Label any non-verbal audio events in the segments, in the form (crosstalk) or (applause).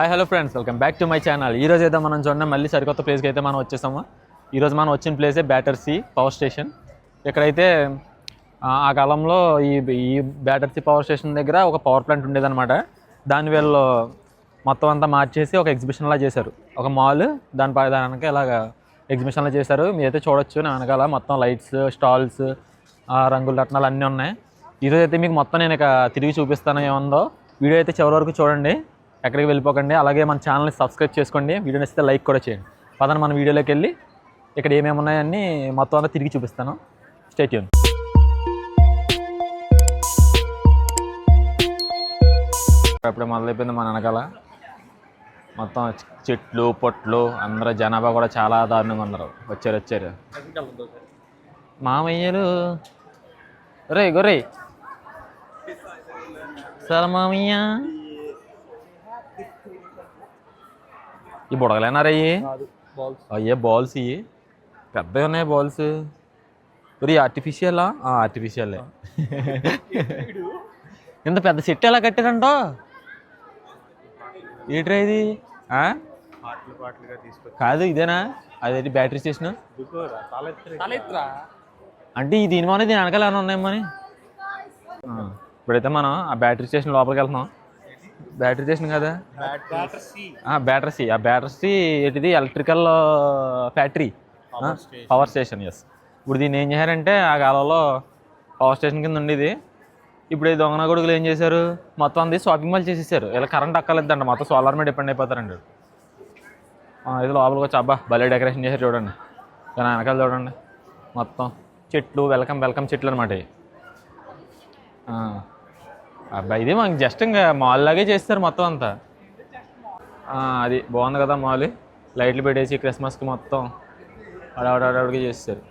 Hi hello friends welcome back to my channel ఈ రోజు అయితే మనం చూడండి మళ్ళీ సరికొత్త ప్లేస్కి అయితే మనం వచ్చేసాము. ఈరోజు మనం వచ్చిన ప్లేసే బ్యాటర్సీ పవర్ స్టేషన్ ఇక్కడైతే ఆ కాలంలో ఈ ఈ బ్యాటర్సీ పవర్ స్టేషన్ దగ్గర ఒక పవర్ ప్లాంట్ ఉండేదన్నమాట. దాని వీళ్ళు మొత్తం అంతా మార్చేసి ఒక ఎగ్జిబిషన్లా చేశారు. ఒక మాల్ దాని పై ఇలాగ ఎగ్జిబిషన్లా చేశారు. మీరైతే చూడొచ్చు నా వెనకాల మొత్తం లైట్స్ స్టాల్స్ రంగుల రత్నాలు అన్నీ ఉన్నాయి. ఈరోజు అయితే మీకు మొత్తం నేను ఇక తిరిగి చూపిస్తాను ఏముందో. వీడియో అయితే చివరి వరకు చూడండి. ఎక్కడికి వెళ్ళిపోకండి. అలాగే మన ఛానల్ని సబ్స్క్రైబ్ చేసుకోండి. వీడియో నచ్చితే లైక్ కూడా చేయండి. పదండి మన వీడియోలోకి వెళ్ళి ఇక్కడ ఏమేమి ఉన్నాయని మొత్తం అంతా తిరిగి చూపిస్తాను. స్టేట్యూన్ అప్పుడే మొదలైపోయింది మన వెనకాల. మొత్తం చెట్లు పొట్లు అందరూ జనాభా కూడా చాలా దారుణంగా ఉన్నారు. వచ్చారు వచ్చారు. మామయ్యలు. రే గొర్రె సార్ మామయ్య. ఈ బుడగలేనారా అయ్యి? అయ్యే బాల్స్ ఇవి పెద్దవి ఉన్నాయి బాల్స్ మరి ఆర్టిఫిషియలా ఆర్టిఫిషియలే ఇంత పెద్ద చెట్టు ఎలా కట్టారంటో? ఏంట్రా ఇది? ఆ? కాదు ఇదేనా? అదేంటి బ్యాటరీ స్టేషన్ అంటే ఈ దీని దీని వెనకాల ఏమైనా ఉన్నాయేమని ఆ, ఇప్పుడైతే మనం ఆ బ్యాటరీ స్టేషన్ లోపలికి వెళ్తున్నాం. బ్యాటరీ స్టేషన్ కదా? బ్యాటరీ ఆ బ్యాటరీ ఏంటిది? Electrical factory. Power station yes ఇప్పుడు దీన్ని ఏం చేశారంటే ఆ కాలంలో పవర్ స్టేషన్ కింద ఉండేది. ఇప్పుడు ఈ దొంగన కొడుకులు ఏం చేశారు? మొత్తం అంది షాపింగ్ మాల్ చేసేసారు. ఇలా కరెంట్ అక్కర్లేదంట. మొత్తం సోలార్ మీద డిపెండ్ అయిపోతారండి ఇది లోపలికి వచ్చి అబ్బా భలే డెకరేషన్ చేశారు చూడండి. దాని వెనకాల చూడండి. మొత్తం చెట్లు వెల్కమ్ వెల్కమ్ చెట్లు అనమాట అబ్బాయి ఇది మనకి జస్ట్ ఇంకా మాల్ లాగే చేస్తారు మొత్తం అంతా. అది బాగుంది కదా మాల్ లైట్లు పెట్టేసి క్రిస్మస్కి మొత్తం అడవడవడికి చేస్తారు.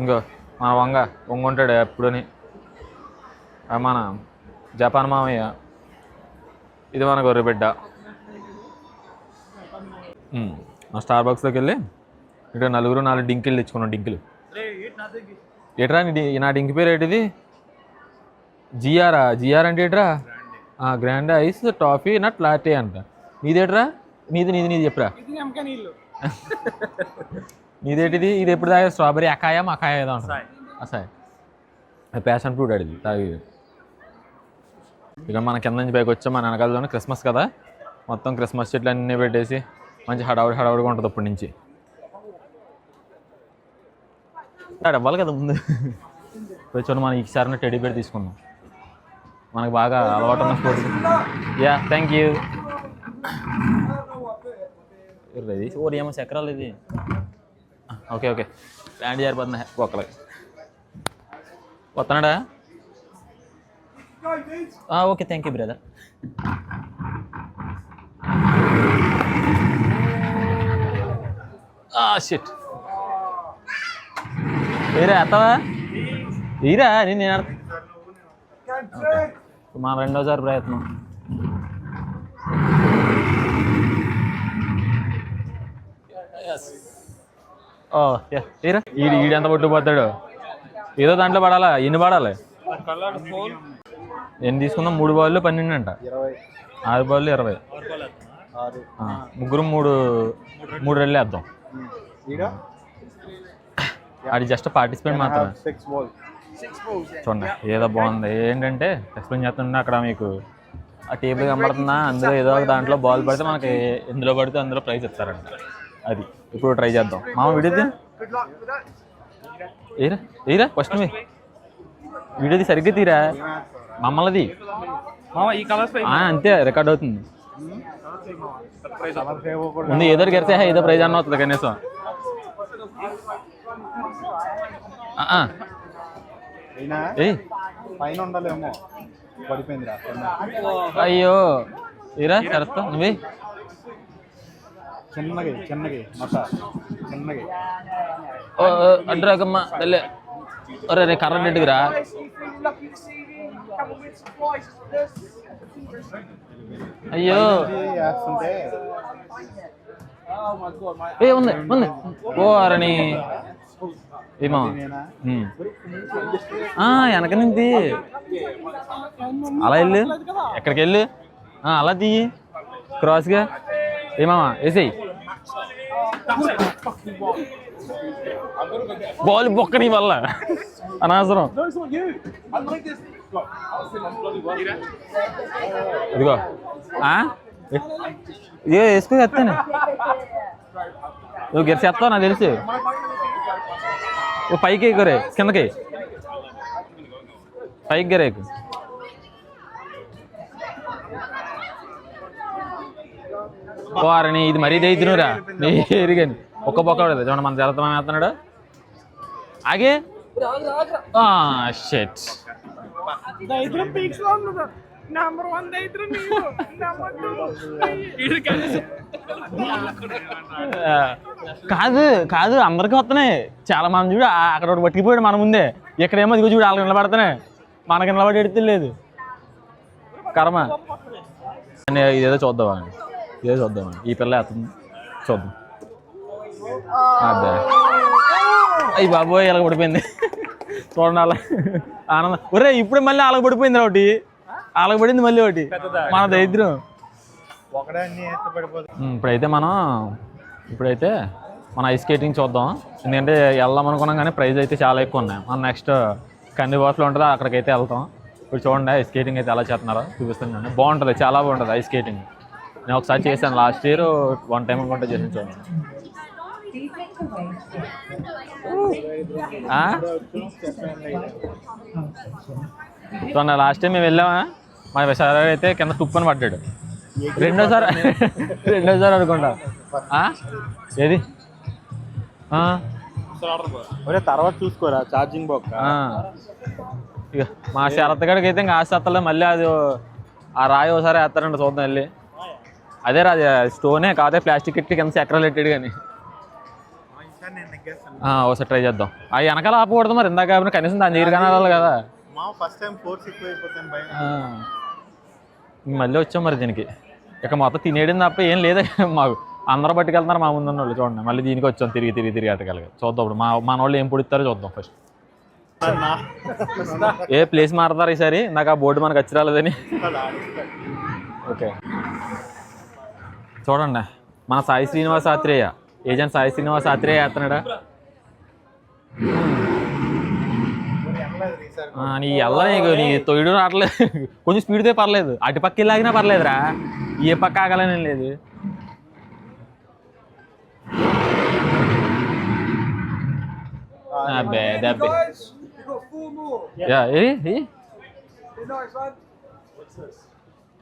ఇంకో మన వంగ వంగ ఉంటాడు ఎప్పుడుని మన జపాన్ మామయ్య. ఇది మన గొర్రె బిడ్డ ఉమ్, మా స్టార్ బాక్స్లోకి వెళ్ళి ఇక్కడ నలుగురు నాలుగు డింకిలు తెచ్చుకున్నాం డింకిలు. ఏట్రా నా డింకి పేరు ఏంటిది? జిఆరా జిఆర్ అంటే ఏట్రా? Grand ice toffee nut latte అంట. నీదేట్రా? నీది నీది నీది చెప్పురా? నీదేంటిది? ఇది ఎప్పుడు తాగా? స్ట్రాబెరీ అకాయ మకాయ ఏదో అసాయ్ ప్యాషన్ ఫ్రూట్ అడిది తాగి ఇక మన కింద నుంచి పైకి వచ్చాం మన వెనకాలలోనే క్రిస్మస్ కదా. మొత్తం క్రిస్మస్ చెట్లు అన్నీ పెట్టేసి మంచి హడావుడి హడావుడిగా ఉంటుంది అప్పటి నుంచి. అవ్వాలి కదా ముందు. చూడండి మనం ఈసారి టెడీ బేర్ తీసుకున్నాం మనకు బాగా అలవాటు ఉన్న స్పోర్ట్స్. యా థ్యాంక్ యూ ఇది ఓ ఏమో చక్రాలు ఇది ఓకే. ఓకే ప్యాంట్ జారిపోతున్నా ఒక్కలకి వస్తున్నాడా okay thank you brother shit ఏరా ఎత్తవా ఈరా నేను. మా రెండోసారి ప్రయత్నం. ఓ యా ఏరా ఈడు ఈడు ఎంత పట్టుకుపోతాడు ఏదో దాంట్లో పడాలా? ఎన్ని పడాలి? ఎన్ని తీసుకుందాం? మూడు బాళ్ళు పన్నెండు అంట. ఆరు బాళ్ళు ఇరవై. ముగ్గురు మూడు మూడు రెళ్ళు వేద్దాం. అది జస్ట్ పార్టిసిపేట్ మాత్రమే. చూడండి ఏదో బాగుంది. ఏంటంటే ఎక్స్ప్లెయిన్ చేస్తుంటే అక్కడ మీకు ఆ టేబుల్ కనబడుతుందా అందులో ఏదో ఒక దాంట్లో బాల్ పడితే మనకి ఎందులో పడితే అందులో ప్రైజ్ ఇస్తారంట. అది. ఇప్పుడు ట్రై చేద్దాం. మామ వీడియోది? ఏరా ఏరా ఫస్ట్ మీ వీడియోది సరిగ్గా తీరా? మమ్మల్ది అంతే రికార్డ్ అవుతుంది. ముందు ఏదో గెలిస్తే ఏదో ప్రైజ్ అన్న అవుతుంది కనీసం. పైన ఉండాలేమో పడిపోయిందిరా. అయ్యో. ఏరా సరస్తా నువ్వే? చిన్నగి చిన్నగి మత చిన్నగి ఓ అడ్రాకమ్మ తల్లే ఒరే రే కర్ర నెట్టుకురా అయ్యో. ఏ ఉంది ఉంది. ఓ అరణి. ఏమా. వెనక నుంచి అలా వెళ్ళు. ఎక్కడికి వెళ్ళు? అలా తీయి క్రాస్గా. ఏమామా వేసేయి. బాల్ బొక్క నీ వల్ల. అనవసరం. ఇదిగో. ఆ? ఇదిగో వేసుకుని చెప్తాను నువ్వు గెలిచేస్తావు నాకు తెలుసు. ఓ పైకి ఎగురే కిందకి పైకి గరేకు వారని ఇది మరీ దైద్యునురా ఎరిగాను ఒక్క బొక్క పడదు చూడండి మన జలతం వేస్తున్నాడు ఆగే షెట్ నెంబర్ వన్ దైత్రం నెంబర్ కాదు. కాదు అందరికీ వస్తున్నాయి. చాలా మంది చూడు అక్కడ ఒకటి పట్టుకుపోయాడు మన ముందే. ఇక్కడేమో ఇదిగో చూడు వాళ్ళకి నిలబడుతున్నాయి. మనకి నిలబడి ఎడుతులేదు కర్మ. అని ఇదేదో చూద్దామా ఇదేదో చూద్దామా ఈ పిల్ల వేస్తుంది చూద్దాం. అదే అయ్యి బాబోయ్ ఇలా పడిపోయింది. చూడండి అలా. ఆనందం. ఒరే ఇప్పుడు మళ్ళీ అలాగ పడిపోయింది ఒకటి. అలాగ పడింది మళ్ళీ ఒకటి. మన దరిద్రం. ఇప్పుడైతే మనం ఇప్పుడైతే మన ఐస్ స్కేటింగ్ చూద్దాం. ఎందుకంటే వెళ్దాం అనుకున్నాం కానీ ప్రైస్ అయితే చాలా ఎక్కువ ఉన్నాయి. మనం నెక్స్ట్ కందిబాస్లో ఉంటుందో? అక్కడికైతే వెళ్తాం. ఇప్పుడు చూడండి ఐస్ స్కేటింగ్ అయితే ఎలా చేస్తున్నారో చూపిస్తున్నాను. బాగుంటుంది చాలా బాగుంటుంది ఐస్ స్కేటింగ్ నేను ఒకసారి చేశాను లాస్ట్ ఇయర్ వన్ టైం అనుకుంటే చేసాను చూడండి. ఆ? చూడండి లాస్ట్ టైం మేము వెళ్ళామా? మా సార్ అయితే కింద తుప్పని పడ్డాడు. రెండోసారి రెండోసారి అనుకుంటా? ఏది? ఒరే తర్వాత చూసుకోరా ఛార్జింగ్ బొక్క ఆ. ఇక మా శరత్ గడికి అయితే ఇంకా ఆశ మళ్ళీ అది ఆ రాయి ఒకసారి వేస్తారండి చూద్దాం వెళ్ళి. అదే రా అది స్టోనే కాదే ప్లాస్టిక్ ఇట్టి కింద చక్రాలు పెట్టాడు కానీ. ఒకసారి ట్రై చేద్దాం. ఆ వెనకాల ఆపకూడదు మరి ఇందాక కనీసం దాని దగ్గర కనాలి కదా. ఫస్ట్ టైం అయిపోతాను మళ్ళీ వచ్చాం మరి దీనికి. ఇక మొత్తం తినేయడం తప్ప ఏం లేదు. మాకు అందరూ పట్టుకెళ్తున్నారు మా ముందున్న వాళ్ళు చూడండి. మళ్ళీ దీనికి వచ్చాం తిరిగి తిరిగి తిరిగి అట్టగలిగా చూద్దాం ఇప్పుడు మా మన వాళ్ళు ఏం పొడిస్తారో చూద్దాం ఫస్ట్ ఏ ప్లేస్ మారుతారు ఈసారి? నాకు ఆ బోర్డు మనకు వచ్చి రాలేదని. ఓకే. చూడండి. మన సాయి శ్రీనివాస్ ఆత్రేయ. ఏజెంట్ సాయి శ్రీనివాస్ ఆత్రేయ వేస్తున్నాడా? నీ నీకు నీ తొయ్యడు రావట్లేదు. కొంచెం స్పీడ్తో పర్లేదు. అటు పక్క వెళ్ళాగినా పర్లేదురా. ఏ పక్క ఆగాలని లేదు. అబ్బే దబ్బే?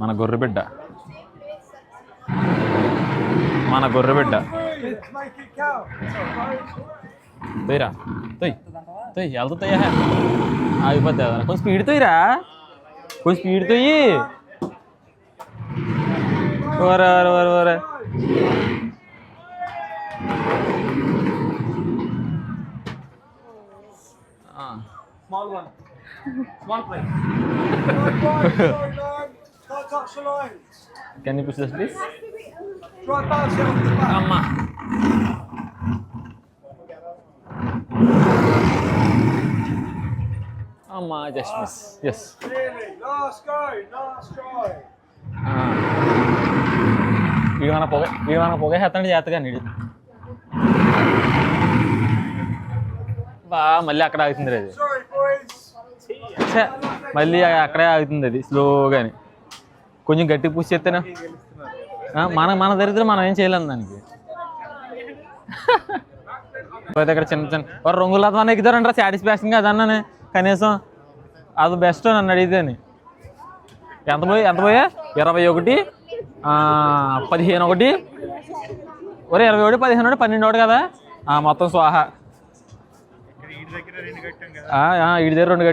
మన గొర్రె బిడ్డ మన గొర్రె బిడ్డ తొయ్యరా తొయ్ తొయ్ వెళ్తా తొయ్యా ఆగిపోతే కొంచెం స్పీడ్ తొయ్యరా కొంచెం స్పీడ్ తొయ్యి ఓరే ఓరే ఓరే ఓరే Small one. Small plane. Can't touch the lines. Can you push this please Try and bounce it off the back. అమ్మా అమ్మా Just miss. Yes Really. Last go. Last పొగ వీడు పొగ హెత్తండి చేతగా నీడు బా మళ్ళీ అక్కడ ఆగుతుంది అది. మళ్ళీ అక్కడే ఆగుతుంది అది స్లోగాని. కొంచెం గట్టి పూసి చేస్తేనా? మన మన దరిద్రం మనం ఏం చేయలేము దానికి. (laughs) పోతే ఇక్కడ చిన్న చిన్న వారు రంగులతో ఎక్కుతారంటారా సాటిస్ఫాక్షన్ అదన్నానే. కనీసం అది బెస్ట్ నన్ను అడిగితేని. ఎంత పోయి ఎంత పోయా? ఇరవై ఒకటి. పదిహేను ఒకటి. ఒరే ఇరవై ఒకటి పదిహేను ఒకటి పన్నెండు ఒకటి కదా? ఆ, మొత్తం స్వాహ. వీడి దగ్గర రెండు కట్టాం. దగ్గర రెండు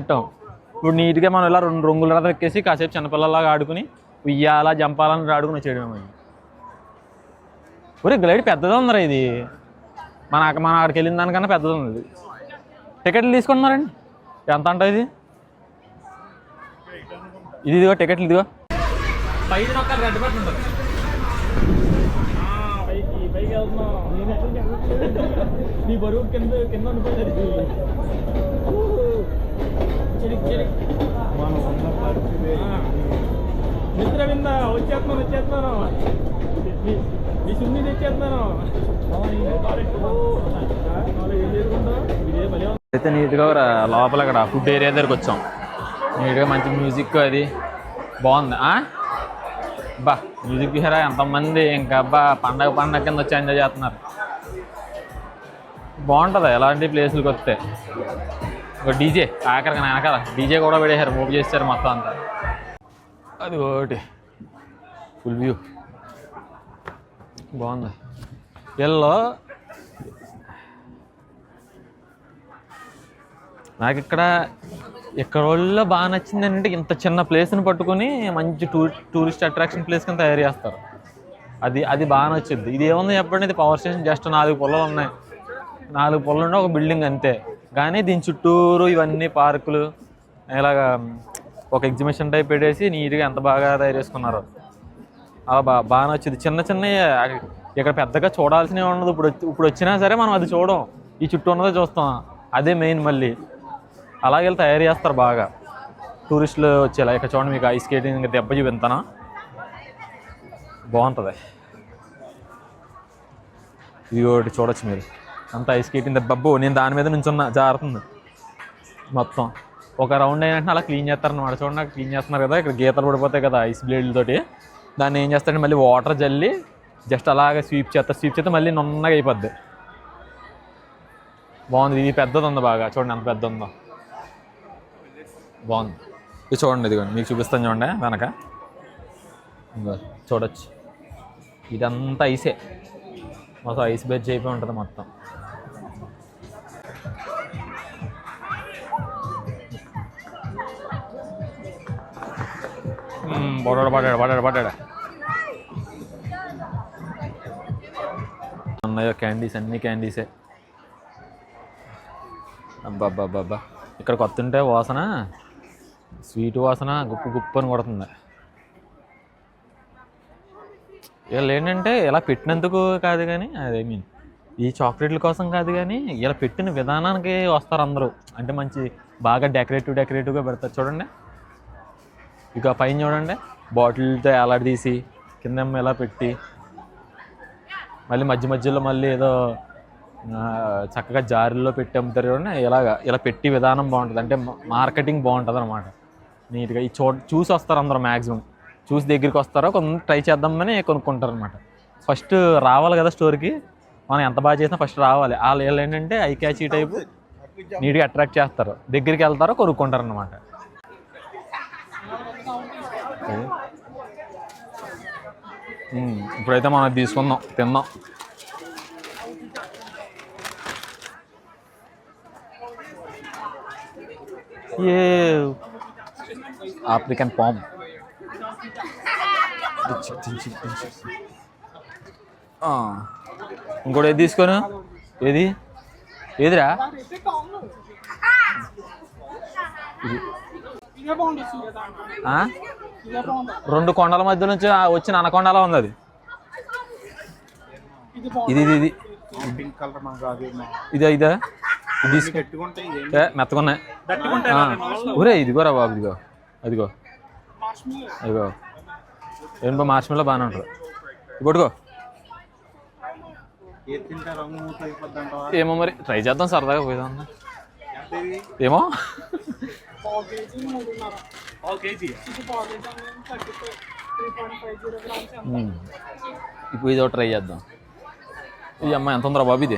ఇప్పుడు నీట్గా మనం ఇలా రెండు రంగుల రథం ఎక్కేసి కాసేపు చిన్నపిల్లలాగా ఆడుకుని ఉయ్యాలా జంపాలని ఆడుకుని వచ్చేయడం అవి ఒరే గ్లైడ్ పెద్దదే ఉందిరా ఇది. మన మన అక్కడికి వెళ్ళిన దానికన్నా పెద్దది ఉంది టికెట్లు తీసుకుంటున్నారండి? ఎంత అంట ఇది? ఇది ఇదిగో టికెట్లు ఇదిగో. పైన ఒక రెడ్ బట్ ఉంటుంది పైకి పైకి వెళ్తున్నాం నీ బరువు కింద కింద మిత్ర వింద వచ్చేస్తున్నాను వచ్చేస్తున్నాను మీ- సున్ని తెచ్చేస్తున్నాను అయితే నీట్గా లోపల అక్కడ ఫుడ్ ఏరియా దగ్గరకు వచ్చాం. నీట్గా మంచి మ్యూజిక్ అది. బాగుంది. ఆ? బా మ్యూజిక్ చూసారా ఎంతమంది ఇంకా అబ్బా పండగ పండగ కింద వచ్చి ఎంజాయ్ చేస్తున్నారు. బాగుంటుంది? ఎలాంటి ప్లేసులకు వస్తే? ఒక డీజే ఆఖరికి వెనకాల. డీజే కూడా పెడేశారు మూవ్ చేశారు మొత్తం అంతా. అది ఒకటి. ఫుల్ వ్యూ బాగుంది. వీళ్ళు నాకు ఇక్కడ ఇక్కడ వాళ్ళు బాగా నచ్చింది ఏంటంటే ఇంత చిన్న ప్లేస్ని పట్టుకొని మంచి టూర్ టూరిస్ట్ అట్రాక్షన్ ప్లేస్ కింద తయారు చేస్తారు. అది అది బాగా నచ్చింది ఇది ఏముంది చెప్పండి? ఇది పవర్ స్టేషన్ జస్ట్ నాలుగు పొలాలు ఉన్నాయి. నాలుగు పొలాలు ఉండే ఒక బిల్డింగ్ అంతే. కానీ దీని చుట్టూరు ఇవన్నీ పార్కులు ఇలాగా ఒక ఎగ్జిబిషన్ టైప్ పెట్టేసి నీట్గా ఎంత బాగా తయారు చేసుకున్నారు. అలా బా బాగా నచ్చింది చిన్న చిన్న ఇక్కడ పెద్దగా చూడాల్సినవి ఉండదు. ఇప్పుడు ఇప్పుడు వచ్చినా సరే మనం అది చూడం. ఈ చుట్టూ ఉన్నదే చూస్తాం. అదే మెయిన్ మళ్ళీ. అలాగే తయారు చేస్తారు బాగా. టూరిస్టులు వచ్చేలా. ఇక్కడ చూడండి మీకు ఐస్ స్కేటింగ్ ఇంకా దెబ్బ చూపించానా? బాగుంటుంది. ఇది ఒకటి చూడొచ్చు మీరు. అంత ఐస్ స్కేటింగ్ దెబ్బబ్బు నేను దాని మీద నుంచున్న. జారుతుంది. మొత్తం. ఒక రౌండ్ అయినట్టు అలా క్లీన్ చేస్తారన్నమాట. చూడండి నాకు క్లీన్ చేస్తున్నారు కదా. ఇక్కడ గీతలు పడిపోతాయి కదా ఐస్ బ్లేడ్లతోటి దాన్ని ఏం చేస్తారంటే మళ్ళీ వాటర్ జల్లి జస్ట్ అలాగే స్వీప్ చేస్తారు. స్వీప్ చేస్తే మళ్ళీ నున్నగా అయిపోద్ది. బాగుంది. ఇది పెద్దది ఉంది బాగా. చూడండి ఎంత పెద్ద ఉందో. బాగుంది. ఇది చూడండి ఇదిగోండి మీకు చూపిస్తాను చూడండి వెనక. చూడొచ్చు. ఇదంతా ఐసే. మొత్తం ఐస్ బెడ్జ్ అయిపోయి ఉంటుంది మొత్తం. మ్మ్, పడ్డాడు పడ్డాడు పడ్డాడు ఉన్నాయో క్యాండీస్ అన్ని క్యాండీసే. అబ్బా ఇక్కడ కొత్త ఉంటే వాసన? స్వీట్ వాసన గుప్పు గుప్పు అని కొడుతుంది. వీళ్ళు ఏంటంటే ఇలా పెట్టినందుకు కాదు కానీ అదే మీన్ ఈ చాక్లెట్ల కోసం కాదు కానీ ఇలా పెట్టిన విధానానికి వస్తారు అందరూ. అంటే మంచి బాగా డెకరేటివ్ డెకరేటివ్గా పెడతారు. చూడండి. ఇక పైన చూడండి. బాటిల్తో ఎలాడదీసి కింద ఇలా పెట్టి మళ్ళీ మధ్య మధ్యలో మళ్ళీ ఏదో చక్కగా జారీలో పెట్టి అమ్ముతారు. చూడండి. ఇలాగా ఇలా పెట్టి విధానం బాగుంటుంది. అంటే మార్కెటింగ్ బాగుంటుంది అనమాట నీట్గా. ఈ చూ చూసి వస్తారు అందరూ మ్యాక్సిమం చూసి దగ్గరికి వస్తారో కొంత ట్రై చేద్దామని కొనుక్కుంటారు అనమాట ఫస్ట్ రావాలి కదా స్టోర్కి. మనం ఎంత బాగా చేసినా ఫస్ట్ రావాలి. వాళ్ళు వీళ్ళు ఏంటంటే ఐ క్యాచ్ టైపు నీట్గా అట్రాక్ట్ చేస్తారు. దగ్గరికి వెళ్తారో కొనుక్కుంటారు అనమాట ఇప్పుడైతే మనం తీసుకుందాం తిందాం. ఏ ఆఫ్రికన్ పామ్. ఇంకోటి ఏది తీసుకోను? ఏది? ఏదిరా? ఇదే? ఇదే రెండు కొండల మధ్య నుంచి వచ్చిన అనకొండలా ఉంది అది. ఇది ఇది ఇది. ఇది ఇదే? ఇదే ఇది ఇదేం మెత్తగున్నాయి. ఊరే ఇదిగోరా బాబు ఇదిగో. అదిగో. అదిగో. ఏంటో మార్చిమిల్లో బాగానే ఉంటుంది. అయిపోద్ది అంటావా ఏమో మరి ట్రై చేద్దాం సరదాగా పోయిదాం ఇది ఏమో. ఇది. ఇప్పుడు ఇది ఒకటి ట్రై చేద్దాం. ఈ అమ్మాయి ఎంత ఉందిరా బాబు ఇది?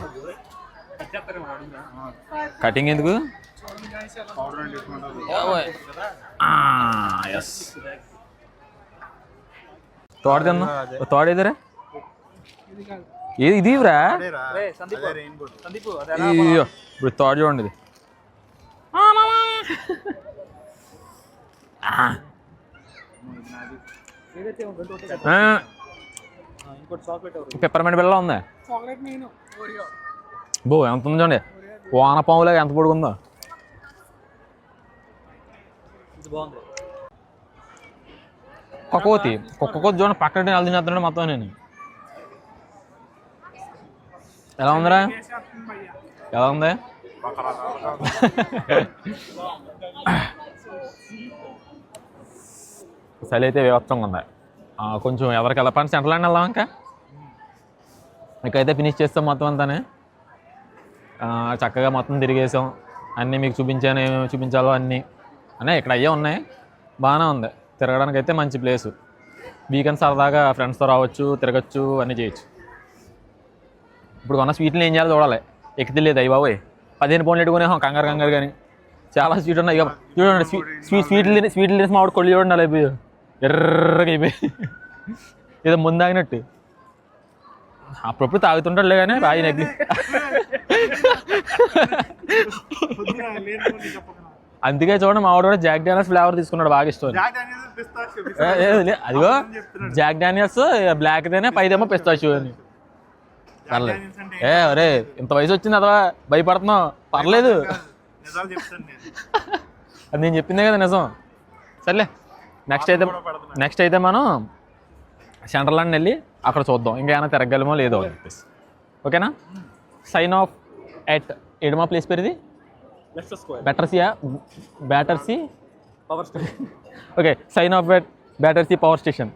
కటింగ్ ఎందుకు? ఏది ఇది ఇవ్వరా అదే రెయిన్బో అయ్యో ఇప్పుడు తోడ చూడండి ఇది. పెప్పర్మెంట్ బిళ్ళ ఉందా? చాక్లెట్ నేను. ఓరియో బో ఎంత ఉంది చూడండి. వానపాములాగా ఎంత పొడుగుందో. కుక్క కోతి కుక్క కోతి చూడండి పక్కన నెల తినేస్తున్నాడు మొత్తం నేను. ఎలా ఉందిరా? ఎలా ఉంది? చలి అయితే వేవత్సంగా ఉంది. కొంచెం ఎవరికి వెళ్ళపండి సెంట్రల్ అండ్ వెళ్దాం ఇంకా. ఇకైతే ఫినిష్ చేస్తాం మొత్తం అంతానే. చక్కగా మొత్తం తిరిగేసాం. అన్నీ మీకు చూపించాను ఏమేమి చూపించాలో అన్నీ. అనే ఇక్కడ అయ్యే ఉన్నాయి. బాగానే ఉంది. తిరగడానికి అయితే మంచి ప్లేసు. వీకెండ్ సరదాగా ఫ్రెండ్స్తో రావచ్చు తిరగచ్చు అన్నీ చేయొచ్చు. ఇప్పుడు కొన్న స్వీట్లు ఏం చేయాలో చూడాలి. ఎక్కితే అయ్యి బాబోయ్. పదిహేను పౌన్లు పెట్టుకునే కంగారు కంగారు కానీ. చాలా స్వీట్ ఉన్నాయి. ఇక చూడండి స్వీట్ స్వీట్ స్వీట్లు తిని స్వీట్లు తినేసి మామిడి కొళ్ళు చూడండి అలా అయిపోయి. ఎర్రగా అయిపోయి. ఏదో ముందాగినట్టు. అప్పుడప్పుడు తాగుతుంటాడులే కానీ రాయి నెగ్లి అందుకే చూడండి మావాడు కూడా జాక్ డానియల్స్ ఫ్లేవర్ తీసుకున్నాడు బాగా ఇష్టం. అదిగో జాక్ డానియల్స్ బ్లాక్ దేనే పైదేమో పిస్తాచు అని. పర్లేదు ఏ అరే ఇంత వయసు వచ్చింది అదా భయపడుతున్నావు? పర్లేదు. అది నేను చెప్పిందే కదా నిజం. సర్లే నెక్స్ట్ అయితే నెక్స్ట్ అయితే మనం సెంట్రల్ వెళ్ళి అక్కడ చూద్దాం. ఇంకా ఏమైనా తిరగలమో లేదో అని చెప్పేసి. ఓకేనా? సైన్ ఆఫ్ ఎట్ ఏడమా ప్లేస్ పేరు ఇది left square బ్యాటర్సీయా Battersea power station okay sign off at Battersea power station